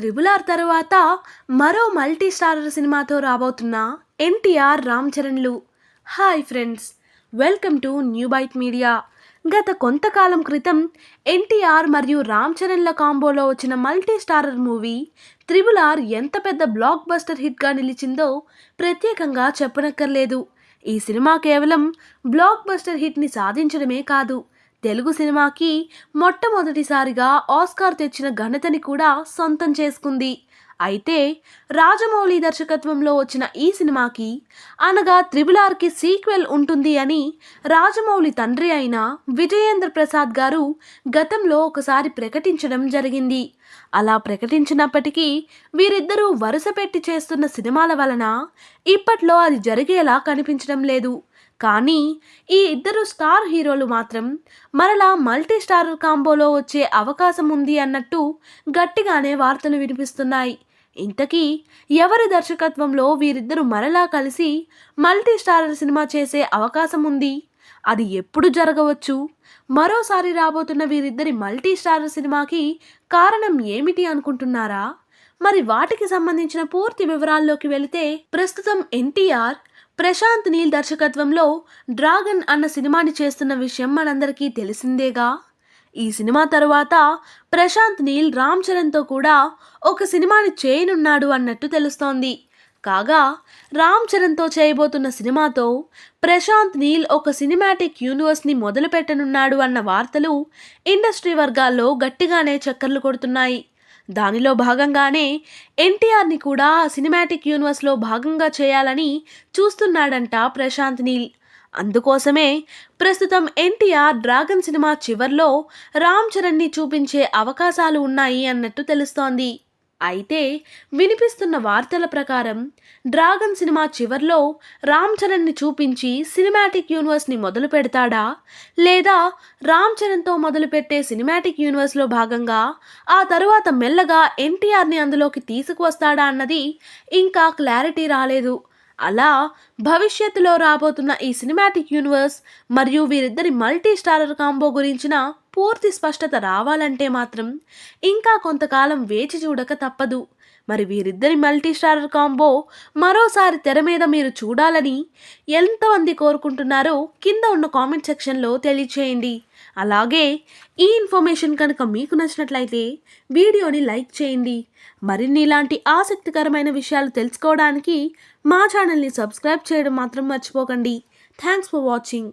త్రిబులార్ తర్వాత మరో multi starrer సినిమాతో రాబోతున్న NTR Ram చరణ్లు. Hi friends welcome to New Bite media గత కొంతకాలం క్రితం ఎన్టీఆర్ మరియు రామ్ చరణ్ల కాంబోలో వచ్చిన multi starrer movie triple R ఎంత పెద్ద బ్లాక్ బస్టర్ హిట్గా నిలిచిందో ప్రత్యేకంగా చెప్పనక్కర్లేదు. ఈ సినిమా కేవలం బ్లాక్ బస్టర్ హిట్ని సాధించడమే కాదు తెలుగు సినిమాకి మొట్టమొదటిసారిగా ఆస్కార్ తెచ్చిన ఘనతని కూడా సొంతం చేసుకుంది. అయితే రాజమౌళి దర్శకత్వంలో వచ్చిన ఈ సినిమాకి అనగా త్రిబుల్ ఆర్కి సీక్వెల్ ఉంటుంది అని రాజమౌళి తండ్రి అయిన విజయేంద్ర ప్రసాద్ గారు గతంలో ఒకసారి ప్రకటించడం జరిగింది. అలా ప్రకటించినప్పటికీ వీరిద్దరూ వరుస పెట్టి చేస్తున్న సినిమాల వలన ఇప్పట్లో అది జరిగేలా కనిపించడం లేదు. కానీ ఈ ఇద్దరు స్టార్ హీరోలు మాత్రం మరలా మల్టీ స్టార్ కాంబోలో వచ్చే అవకాశం ఉంది అన్నట్టు గట్టిగానే వార్తలు వినిపిస్తున్నాయి. ఇంతకీ ఎవరి దర్శకత్వంలో వీరిద్దరు మరలా కలిసి మల్టీ స్టార్ సినిమా చేసే అవకాశం ఉంది? అది ఎప్పుడు జరగవచ్చు? మరోసారి రాబోతున్న వీరిద్దరి మల్టీ స్టార్ సినిమాకి కారణం ఏమిటి అనుకుంటున్నారా? మరి వాటికి సంబంధించిన పూర్తి వివరాల్లోకి వెళితే ప్రస్తుతం ఎన్టీఆర్ ప్రశాంత్ నీల్ దర్శకత్వంలో డ్రాగన్ అన్న సినిమాని చేస్తున్న విషయం మనందరికీ తెలిసిందేగా. ఈ సినిమా తరువాత ప్రశాంత్ నీల్ రామ్ చరణ్తో కూడా ఒక సినిమాని చేయనున్నాడు అన్నట్టు తెలుస్తోంది. కాగా రామ్ చరణ్తో చేయబోతున్న సినిమాతో ప్రశాంత్ నీల్ ఒక సినిమాటిక్ యూనివర్స్ని మొదలుపెట్టనున్నాడు అన్న వార్తలు ఇండస్ట్రీ వర్గాల్లో గట్టిగానే చక్కర్లు కొడుతున్నాయి. దానిలో భాగంగానే ఎన్టీఆర్ని కూడా సినిమాటిక్ యూనివర్స్లో భాగంగా చేయాలని చూస్తున్నాడంట ప్రశాంత్ నీల్. అందుకోసమే ప్రస్తుతం ఎన్టీఆర్ డ్రాగన్ సినిమా చివర్లో రామ్ చరణ్ని చూపించే అవకాశాలు ఉన్నాయి అన్నట్టు తెలుస్తోంది. అయితే వినిపిస్తున్న వార్తల ప్రకారం డ్రాగన్ సినిమా చివర్లో రామ్ చరణ్ని చూపించి సినిమాటిక్ యూనివర్స్ని మొదలు పెడతాడా? లేదా రామ్ చరణ్తో మొదలుపెట్టే సినిమాటిక్ యూనివర్స్లో భాగంగా ఆ తరువాత మెల్లగా ఎన్టీఆర్ని అందులోకి తీసుకువస్తాడా అన్నది ఇంకా క్లారిటీ రాలేదు. అలా భవిష్యత్తులో రాబోతున్న ఈ సినిమాటిక్ యూనివర్స్ మరియు వీరిద్దరి మల్టీ స్టారర్ కాంబో గురించిన పూర్తి స్పష్టత రావాలంటే మాత్రం ఇంకా కొంతకాలం వేచి చూడక తప్పదు. మరి వీరిద్దరి మల్టీ స్టారర్ కాంబో మరోసారి తెర మీద మీరు చూడాలని ఎంతమంది కోరుకుంటున్నారో కింద ఉన్న కామెంట్ సెక్షన్లో తెలియచేయండి. అలాగే ఈ ఇన్ఫర్మేషన్ కనుక మీకు నచ్చినట్లయితే వీడియోని లైక్ చేయండి. మరిన్ని ఇలాంటి ఆసక్తికరమైన విషయాలు తెలుసుకోవడానికి మా ఛానల్ని సబ్స్క్రైబ్ చేయడం మాత్రం మర్చిపోకండి. Thanks for watching.